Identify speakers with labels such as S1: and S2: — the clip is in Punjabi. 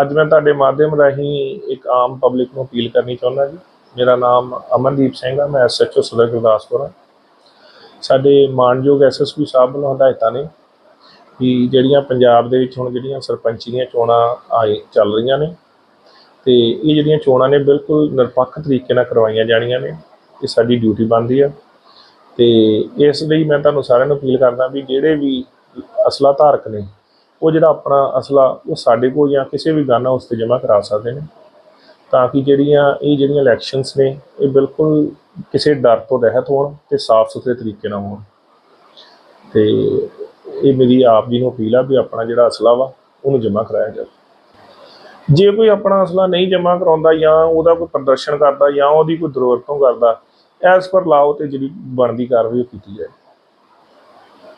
S1: ਅੱਜ ਮੈਂ ਤੁਹਾਡੇ ਮਾਧਿਅਮ ਰਾਹੀਂ ਇੱਕ ਆਮ ਪਬਲਿਕ ਨੂੰ ਅਪੀਲ ਕਰਨੀ ਚਾਹੁੰਦਾ ਜੀ। ਮੇਰਾ ਨਾਮ ਅਮਨਦੀਪ ਸਿੰਘ ਆ, ਮੈਂ ਐਸਐਚਓ ਸਦਰ ਗੁਰਦਾਸਪੁਰ ਹਾਂ ਸਾਡੇ ਮਾਨਯੋਗ ਐਸਐਸਪੀ ਸਾਹਿਬ ਵੱਲੋਂ ਹਦਾਇਤਾਂ ਨੇ ਕਿ ਜਿਹੜੀਆਂ ਪੰਜਾਬ ਦੇ ਵਿੱਚ ਹੁਣ ਜਿਹੜੀਆਂ ਸਰਪੰਚੀ ਦੀਆਂ ਚੋਣਾਂ ਆਈ ਚੱਲ ਰਹੀਆਂ ਨੇ ਤੇ ਇਹ ਜਿਹੜੀਆਂ ਚੋਣਾਂ ਨੇ ਬਿਲਕੁਲ ਨਿਰਪੱਖ ਤਰੀਕੇ ਨਾਲ ਕਰਵਾਈਆਂ ਜਾਣੀਆਂ ਨੇ, ਇਹ ਸਾਡੀ ਡਿਊਟੀ ਬਣਦੀ ਆ। ਤੇ ਇਸ ਲਈ ਮੈਂ ਤੁਹਾਨੂੰ ਸਾਰਿਆਂ ਨੂੰ ਅਪੀਲ ਕਰਦਾ ਵੀ ਜਿਹੜੇ ਵੀ ਅਸਲਾ ਧਾਰਕ ਨੇ ਉਹ ਜਿਹੜਾ ਆਪਣਾ ਅਸਲਾ, ਉਹ ਸਾਡੇ ਕੋਲ ਜਾਂ ਕਿਸੇ ਵੀ ਗਾਨਾ ਉਸ ਤੇ ਜਮ੍ਹਾਂ ਕਰਾ ਸਕਦੇ ਨੇ। ਤਾਂ ਕਿ ਜਿਹੜੀਆਂ ਇਹ ਜਿਹੜੀਆਂ ਇਲੈਕਸ਼ਨਸ ਨੇ, ਇਹ ਬਿਲਕੁਲ ਕਿਸੇ ਡਰ ਤੋਂ ਰਹਿਤ ਹੋਣ ਤੇ ਸਾਫ਼ ਸੁਥਰੇ ਤਰੀਕੇ ਨਾਲ ਹੋਣ। ਤੇ ਇਹ ਮੇਰੀ ਆਪ ਜੀ ਨੂੰ ਅਪੀਲ ਆ ਵੀ ਆਪਣਾ ਜਿਹੜਾ ਅਸਲਾ ਵਾ, ਉਹਨੂੰ ਜਮ੍ਹਾਂ ਕਰਾਇਆ ਜਾਵੇ। ਜੇ ਕੋਈ ਆਪਣਾ ਅਸਲਾ ਨਹੀਂ ਜਮ੍ਹਾਂ ਕਰਾਉਂਦਾ ਜਾਂ ਉਹਦਾ ਕੋਈ ਪ੍ਰਦਰਸ਼ਨ ਕਰਦਾ ਜਾਂ ਉਹਦੀ ਕੋਈ ਦੁਰਵਰਤੋਂ ਕਰਦਾ, ਐਸ ਪਰ ਲਾਓ ਤੇ ਜਿਹੜੀ ਬਣਦੀ ਕਾਰਵਾਈ ਉਹ ਕੀਤੀ ਜਾਏ।